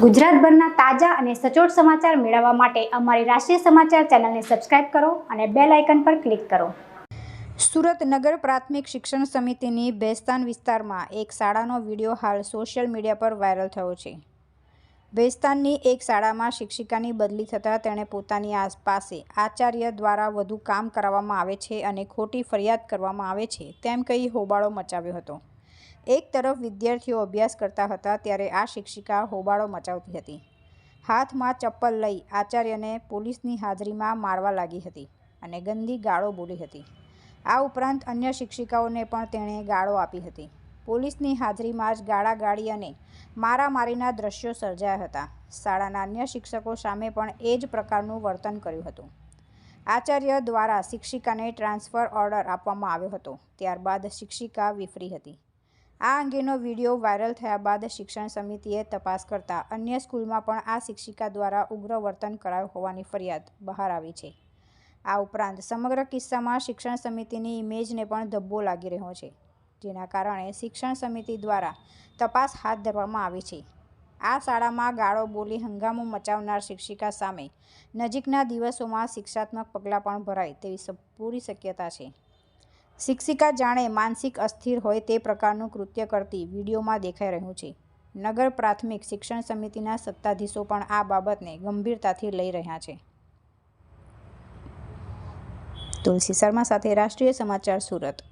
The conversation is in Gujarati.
ગુજરાતભરના તાજા અને સચોટ સમાચાર મેળવવા માટે અમારી રાષ્ટ્રીય સમાચાર ચેનલને સબસ્ક્રાઇબ કરો અને બેલ આઇકન પર ક્લિક કરો. સુરત નગર પ્રાથમિક શિક્ષણ સમિતિની ભેસ્તાન વિસ્તારમાં એક શાળાનો વીડિયો હાલ સોશિયલ મીડિયા પર વાયરલ થયો છે. ભેસ્તાનની એક શાળામાં શિક્ષિકાની બદલી થતાં તેણે પોતાની આસપાસે આચાર્ય દ્વારા વધુ કામ કરાવવામાં આવે છે અને ખોટી ફરિયાદ કરવામાં આવે છે તેમ કહી હોબાળો મચાવ્યો હતો. એક તરફ વિદ્યાર્થીઓ અભ્યાસ કરતા હતા ત્યારે આ શિક્ષિકા હોબાળો મચાવતી હતી. હાથમાં ચપ્પલ લઈ આચાર્યને પોલીસની હાજરીમાં મારવા લાગી હતી અને ગંદી ગાળો બોલી હતી. આ ઉપરાંત અન્ય શિક્ષિકાઓને પણ તેણે ગાળો આપી હતી. પોલીસની હાજરીમાં જ ગાળાગાળી અને મારામારીના દ્રશ્યો સર્જાયા હતા. શાળાના અન્ય શિક્ષકો સામે પણ એ જ પ્રકારનું વર્તન કર્યું હતું. આચાર્ય દ્વારા શિક્ષિકાને ટ્રાન્સફર ઓર્ડર આપવામાં આવ્યો હતો. ત્યારબાદ શિક્ષિકા વિફરી હતી. આ અંગેનો વીડિયો વાયરલ થયા બાદ શિક્ષણ સમિતિએ તપાસ કરતા અન્ય સ્કૂલમાં પણ આ શિક્ષિકા દ્વારા ઉગ્ર વર્તન કરાયું હોવાની ફરિયાદ બહાર આવી છે. આ ઉપરાંત સમગ્ર કિસ્સામાં શિક્ષણ સમિતિની ઇમેજને પણ ધબ્બો લાગી રહ્યો છે, જેના કારણે શિક્ષણ સમિતિ દ્વારા તપાસ હાથ ધરવામાં આવી છે. આ શાળામાં ગાળો બોલી હંગામો મચાવનાર શિક્ષિકા સામે નજીકના દિવસોમાં શિક્ષાત્મક પગલાં પણ ભરાય તેવી પૂરી શક્યતા છે. શિક્ષિકા જાણે માનસિક અસ્થિર હોય તે પ્રકારનું કૃત્ય કરતી વિડીયોમાં દેખાઈ રહ્યું છે. નગર પ્રાથમિક શિક્ષણ સમિતિના સત્તાધીશો પણ આ બાબતને ગંભીરતાથી લઈ રહ્યા છે. તુલસી શર્મા સાથે રાષ્ટ્રીય સમાચાર સુરત.